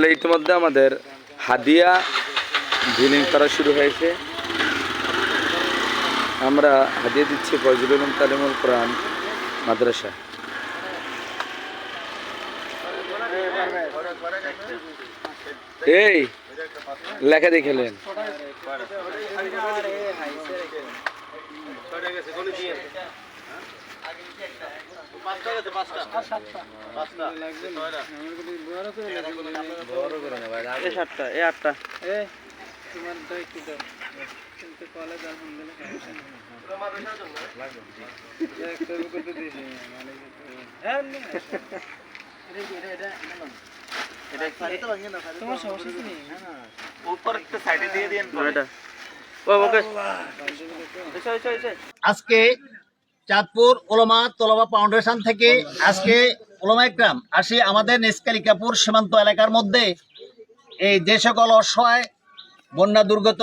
আসলে ইতিমধ্যে আমাদের হাদিয়া বিলিং করা শুরু হয়েছে। আমরা হাদিয়া দিচ্ছি ফজলুল উলুম তালিমুল কোরআন মাদ্রাসা এই, লেখা দেখলেন এই সাতটা। এই আটটা। এটা ও ওকে। এসো এসো এসো। আজকে চাঁদপুর ওলামা তলবা ফাউন্ডেশন থেকে আজকে ওলামা একরাম আসি আমাদের নিষ্কালিকাপুর সীমান্ত এলাকার মধ্যে। এই যে সকল অসহায় বন্যা দুর্গত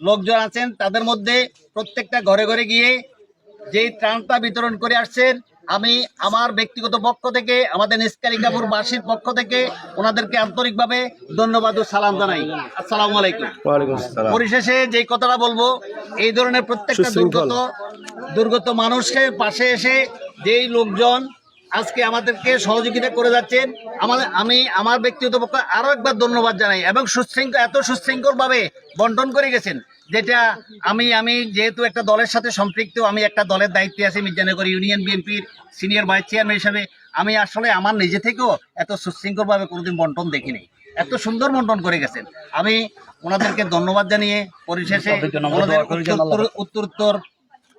লোকজন আছেন তাদের মধ্যে প্রত্যেকটা ঘরে ঘরে গিয়ে যেই ত্রাণটা বিতরণ করে আসছেন আমি আমার ব্যক্তিগত পক্ষ থেকে আমাদের নিষ্কালিকাপুর বাসীর পক্ষ থেকে ওনাদেরকে আন্তরিকভাবে ধন্যবাদ ও সালাম জানাই। আসসালামু আলাইকুম। পরিশেষে যে কথাটা বলব এই ধরনের প্রত্যেকটা দুর্গত দুর্গত মানুষের পাশে এসে যেই লোকজন আজকে আমাদেরকে সহযোগিতা করে যাচ্ছেন আমাদের আমি আমার ব্যক্তিগত পক্ষে আরও একবার ধন্যবাদ জানাই এবং সুশৃঙ্খল এত সুশৃঙ্খল ভাবে বন্টন করে গেছেন যেটা আমি আমি যেহেতু একটা দলের সাথে সম্পৃক্ত আমি একটা দলের দায়িত্বে আছি মির্জানগর ইউনিয়ন বিএনপির সিনিয়র ভাইস চেয়ারম্যান হিসাবে আমি আসলে আমার নিজে থেকেও এত সুশৃঙ্খল ভাবে কোনোদিন বন্টন দেখিনি এত সুন্দর বন্টন করে গেছেন আমি ওনাদেরকে ধন্যবাদ জানিয়ে পরিশেষে উত্তর- উত্তরোত্তর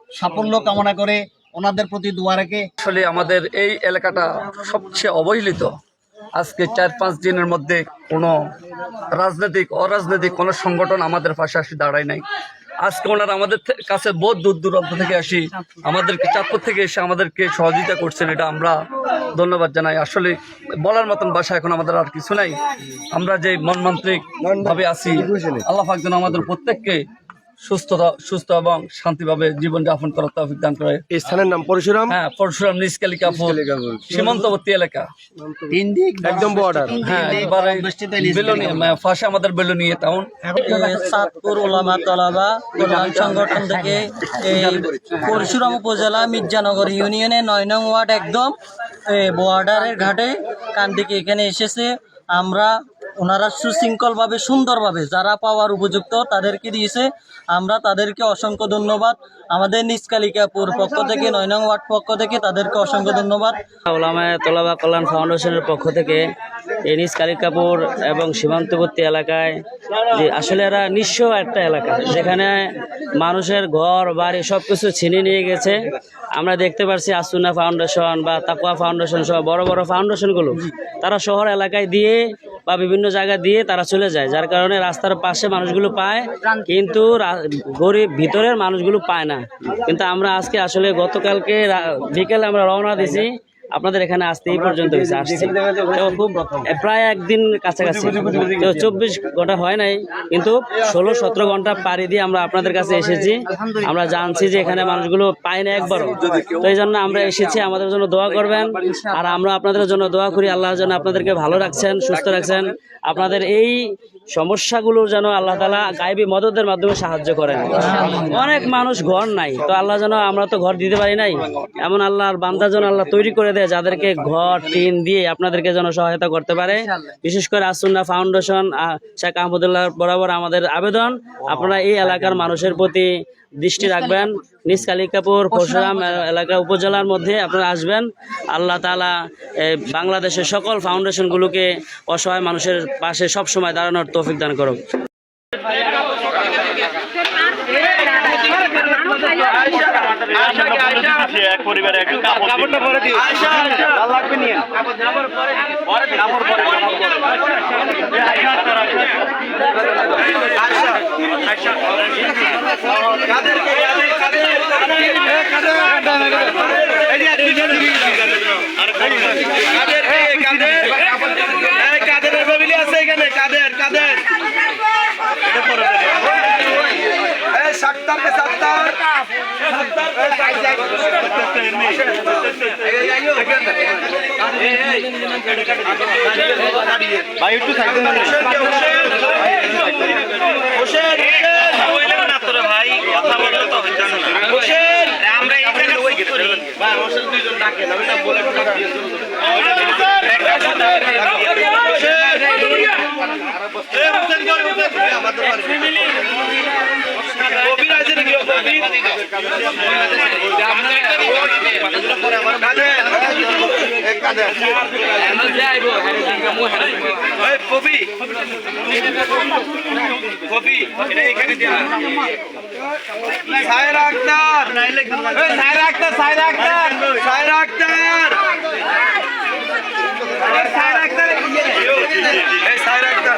সাফল্য কামনা করে ওনাদের প্রতি দোয়া রেখে আসলে আমাদের এই এলাকাটা সবচেয়ে অবহেলিত। আজকে চার পাঁচ দিনের মধ্যে কোনো রাজনৈতিক, অরাজনৈতিক কোনো সংগঠন আমাদের পাশে আসি দাঁড়ায় নাই। আজকে ওনারা আমাদের কাছে বহু দূর দূরান্ত থেকে আসি, আমাদেরকে চাঁদপুর থেকে এসে আমাদেরকে সহযোগিতা করছেন, এটা আমরা ধন্যবাদ জানাই। আসলে বলার মতন ভাষা এখন আমাদের আর কিছু নাই। আমরা যে মনমান্ত্রিক ভাবে আছি, আল্লাহ যেন আমাদের প্রত্যেককে সুস্থতা সুস্থ এবং শান্তিভাবে জীবন যাপন করার তৌফিক দান করে। এই স্থানের নাম পরশুরাম? হ্যাঁ পরশুরাম সীমান্তবর্তী এলাকা। একদম। হ্যাঁ ফাঁসে আমাদের বেলুনি টাউন সাতপুর ওলামা তলাবা কল্যাণ সংগঠন থেকে এই পরশুরাম উপজেলা মির্জানগর ইউনিয়নে নয় নং ওয়ার্ড একদম বর্ডারের ঘাটে। কান থেকে এখানে এসেছে। আমরা ওনারা সুশৃঙ্খলভাবে, সুন্দরভাবে যারা পাওয়ার উপযুক্ত তাদেরকে দিয়েছে। আমরা তাদেরকে অসংখ্য ধন্যবাদ। আমাদের নিষ্কালিকাপুর পক্ষ থেকে নয় নং ওয়ার্ড পক্ষ থেকে তাদেরকে অসংখ্য ধন্যবাদ। ওলামায় তোলাবা কল্যাণ ফাউন্ডেশনের পক্ষ থেকে এনিস কালিকাপুর এবং সীমান্তবর্তী এলাকায় যে আসলে এরা নিঃস্ব একটা এলাকা, যেখানে মানুষের ঘর, বাড়ি সব কিছু ছিনিয়ে নিয়ে গেছে। আমরা দেখতে পাচ্ছি আসুনা ফাউন্ডেশন বা তাকুয়া ফাউন্ডেশন সহ বড় বড় ফাউন্ডেশনগুলো, তারা শহর এলাকায় দিয়ে বা বিভিন্ন জায়গা দিয়ে তারা চলে যায়, যার কারণে রাস্তার পাশে মানুষগুলো পায়, কিন্তু গরিব ভিতরের মানুষগুলো পায় না। কিন্তু আমরা আজকে আসলে গতকালকে বিকেলে আমরা রওনা দিছি আপনাদের এখানে আসতে এই পর্যন্ত হয়েছে আসছি। খুব প্রায় একদিন কাছাকাছি। তো চব্বিশ ঘণ্টা হয় নাই কিন্তু ষোলো সতেরো ঘণ্টা পাড়ি দিয়ে আমরা আপনাদের কাছে এসেছি। আমরা জানছি যে এখানে মানুষগুলো পায় না একবারও। তো এই জন্য আমরা এসেছি আমাদের জন্য দোয়া করবেন। আর আমরা আপনাদের জন্য দোয়া করি আল্লাহর জন্য আপনাদেরকে ভালো রাখছেন সুস্থ রাখছেন। আপনাদের এই সমস্যাগুলো যেন আল্লাহ তালা গায়েবী মদতের মাধ্যমে সাহায্য করেন। অনেক মানুষ ঘর নাই তো আল্লাহ যেন আমরা তো ঘর দিতে পারি নাই। এমন আল্লাহর বান্দা যেন আল্লাহ তৈরি করে দেয় যাদেরকে ঘর টিন দিয়ে আপনাদেরকে যেন সহায়তা করতে পারে বিশেষ করে আসুন্না ফাউন্ডেশন শেখ আহমদুল্লাহ বরাবর আমাদের আবেদন আপনারা এই এলাকার মানুষের প্রতি দৃষ্টি রাখবেন নিজ কালিকাপুর পরশুরাম এলাকা উপজেলার মধ্যে আপনারা আসবেন আল্লাহ তালা বাংলাদেশের সকল ফাউন্ডেশনগুলোকে অসহায় মানুষের পাশে সব সময় দাঁড়ানোর তৌফিক দান করুক কাদের? ফ্যামিলি আছে এখানে কাদের? কাদের? এই সাত্তার কে ভাই একটু থাকতে ভাই আমরা কবি কবি এটা এখানে দিয়া সায়রা আক্তার সায়রা আক্তার এই আক্তার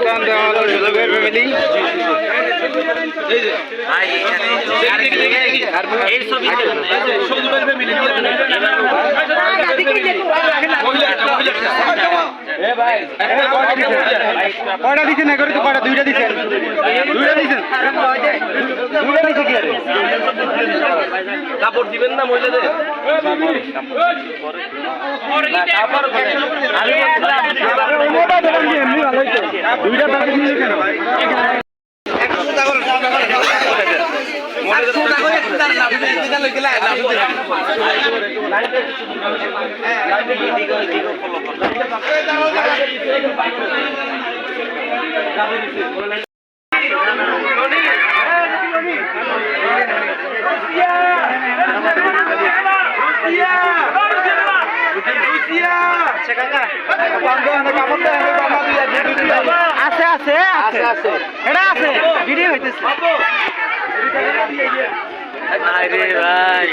ত্রাণ দেওয়া হলো সুযোগের ফ্যামিলি। কয়টা দিচ্ছেন না করে তো কয়টা দুইটা দিচ্ছেন দুইটা দিচ্ছেন দুইটা দিচ্ছে কি কাপড় দিবেন না মহিলাদের দুইটা তাকে নিয়ে কেন আছে আছে আছে আছে এটা আছে ভিডিও হইতেছে আরে ভাই